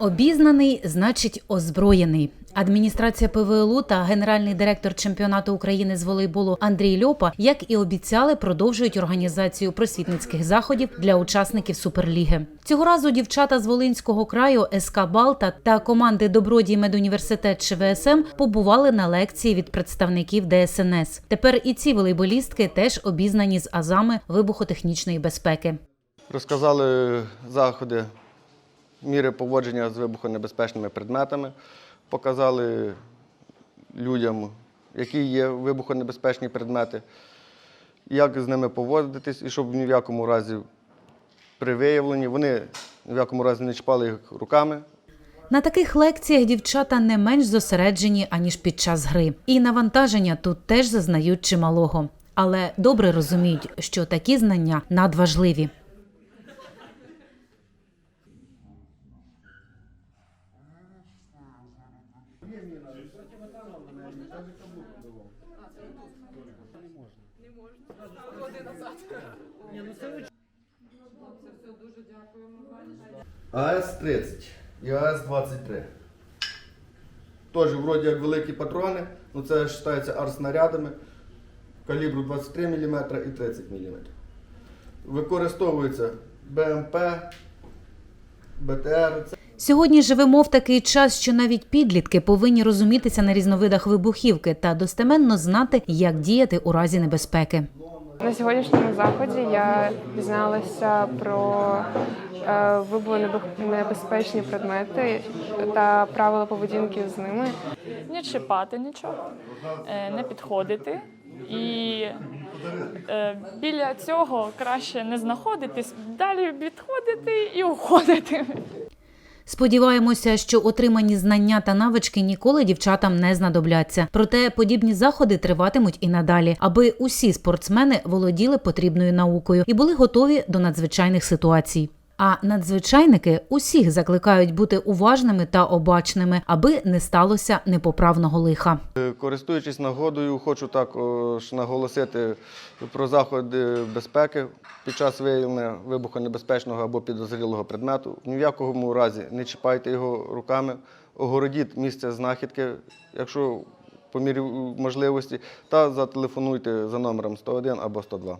Обізнаний значить озброєний. Адміністрація ПВЛУ та генеральний директор чемпіонату України з волейболу Андрій Льопа, як і обіцяли, продовжують організацію просвітницьких заходів для учасників суперліги. Цього разу дівчата з Волинського краю СК Балта та команди Добродій медуніверситет ЧВСМ побували на лекції від представників ДСНС. Тепер і ці волейболістки теж обізнані з азами вибухотехнічної безпеки. Розказали заходи, міри поводження з вибухонебезпечними предметами, показали людям, які є вибухонебезпечні предмети, як з ними поводитись, і щоб ні в якому разі при виявленні вони ні в якому разі не чіпали їх руками, На таких лекціях дівчата не менш зосереджені аніж під час гри, і навантаження тут теж зазнають чималого. Але добре розуміють, що такі знання надважливі. АС-30 і АС-23. Теж вроді як великі патрони, але це вважається артснарядами калібру 23 мм і 30 мм. Використовується БМП, БТР. Сьогодні живемо в такий час, що навіть підлітки повинні розумітися на різновидах вибухівки та достеменно знати, як діяти у разі небезпеки. На сьогоднішньому заході я дізналася про е, вибухонебезпечні предмети та правила поведінки з ними. не чіпати нічого, е, не підходити. І е, біля цього краще не знаходитись, далі відходити і уходити. Сподіваємося, що отримані знання та навички ніколи дівчатам не знадобляться. Проте подібні заходи триватимуть і надалі, аби усі спортсмени володіли потрібною наукою і були готові до надзвичайних ситуацій. А надзвичайники усіх закликають бути уважними та обачними, аби не сталося непоправного лиха. Е, Користуючись нагодою, хочу також наголосити про заходи безпеки під час виявлення вибухонебезпечного або підозрілого предмету. Ні в якому разі не чіпайте його руками, огородіть місце знахідки, якщо по мірі можливості, та зателефонуйте за номером 101 або 102.